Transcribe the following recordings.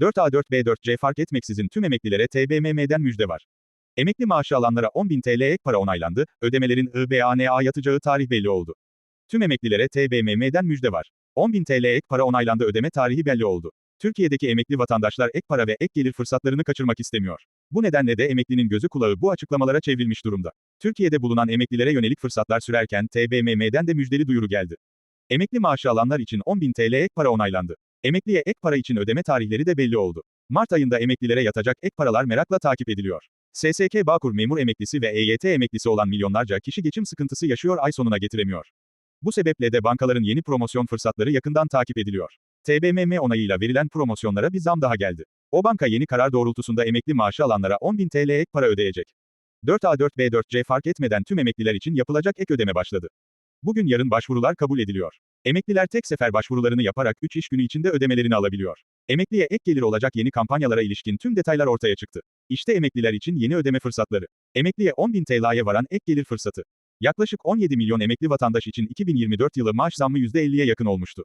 4A4B4C fark etmeksizin tüm emeklilere TBMM'den müjde var. Emekli maaşı alanlara 10.000 TL ek para onaylandı, ödemelerin IBAN'a yatacağı tarih belli oldu. Tüm emeklilere TBMM'den müjde var. 10.000 TL ek para onaylandı ödeme tarihi belli oldu. Türkiye'deki emekli vatandaşlar ek para ve ek gelir fırsatlarını kaçırmak istemiyor. Bu nedenle de emeklinin gözü kulağı bu açıklamalara çevrilmiş durumda. Türkiye'de bulunan emeklilere yönelik fırsatlar sürerken TBMM'den de müjdeli duyuru geldi. Emekli maaşı alanlar için 10.000 TL ek para onaylandı. Emekliye ek para için ödeme tarihleri de belli oldu. Mart ayında emeklilere yatacak ek paralar merakla takip ediliyor. SSK Bağkur memur emeklisi ve EYT emeklisi olan milyonlarca kişi geçim sıkıntısı yaşıyor ay sonuna getiremiyor. Bu sebeple de bankaların yeni promosyon fırsatları yakından takip ediliyor. TBMM onayıyla verilen promosyonlara bir zam daha geldi. O banka yeni karar doğrultusunda emekli maaşı alanlara 10.000 TL ek para ödeyecek. 4A4B4C fark etmeden tüm emekliler için yapılacak ek ödeme başladı. Bugün yarın başvurular kabul ediliyor. Emekliler tek sefer başvurularını yaparak 3 iş günü içinde ödemelerini alabiliyor. Emekliye ek gelir olacak yeni kampanyalara ilişkin tüm detaylar ortaya çıktı. İşte emekliler için yeni ödeme fırsatları. Emekliye 10.000 TL'ye varan ek gelir fırsatı. Yaklaşık 17 milyon emekli vatandaş için 2024 yılı maaş zammı %50'ye yakın olmuştu.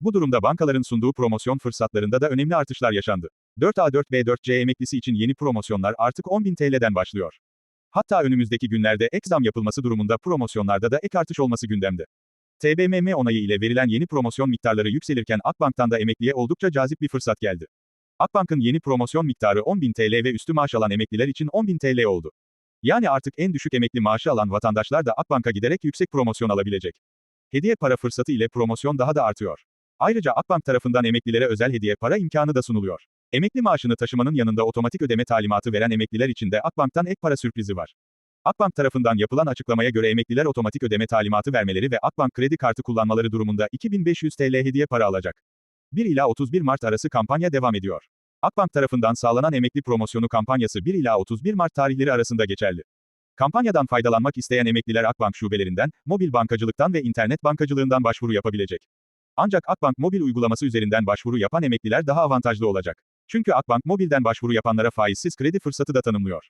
Bu durumda bankaların sunduğu promosyon fırsatlarında da önemli artışlar yaşandı. 4A4B4C emeklisi için yeni promosyonlar artık 10.000 TL'den başlıyor. Hatta önümüzdeki günlerde ek zam yapılması durumunda promosyonlarda da ek artış olması gündemde. TBMM onayı ile verilen yeni promosyon miktarları yükselirken Akbank'tan da emekliye oldukça cazip bir fırsat geldi. Akbank'ın yeni promosyon miktarı 10.000 TL ve üstü maaş alan emekliler için 10.000 TL oldu. Yani artık en düşük emekli maaşı alan vatandaşlar da Akbank'a giderek yüksek promosyon alabilecek. Hediye para fırsatı ile promosyon daha da artıyor. Ayrıca Akbank tarafından emeklilere özel hediye para imkanı da sunuluyor. Emekli maaşını taşımanın yanında otomatik ödeme talimatı veren emekliler için de Akbank'tan ek para sürprizi var. Akbank tarafından yapılan açıklamaya göre emekliler otomatik ödeme talimatı vermeleri ve Akbank kredi kartı kullanmaları durumunda 2500 TL hediye para alacak. 1 ila 31 Mart arası kampanya devam ediyor. Akbank tarafından sağlanan emekli promosyonu kampanyası 1 ila 31 Mart tarihleri arasında geçerli. Kampanyadan faydalanmak isteyen emekliler Akbank şubelerinden, mobil bankacılıktan ve internet bankacılığından başvuru yapabilecek. Ancak Akbank mobil uygulaması üzerinden başvuru yapan emekliler daha avantajlı olacak. Çünkü Akbank mobilden başvuru yapanlara faizsiz kredi fırsatı da tanımlıyor.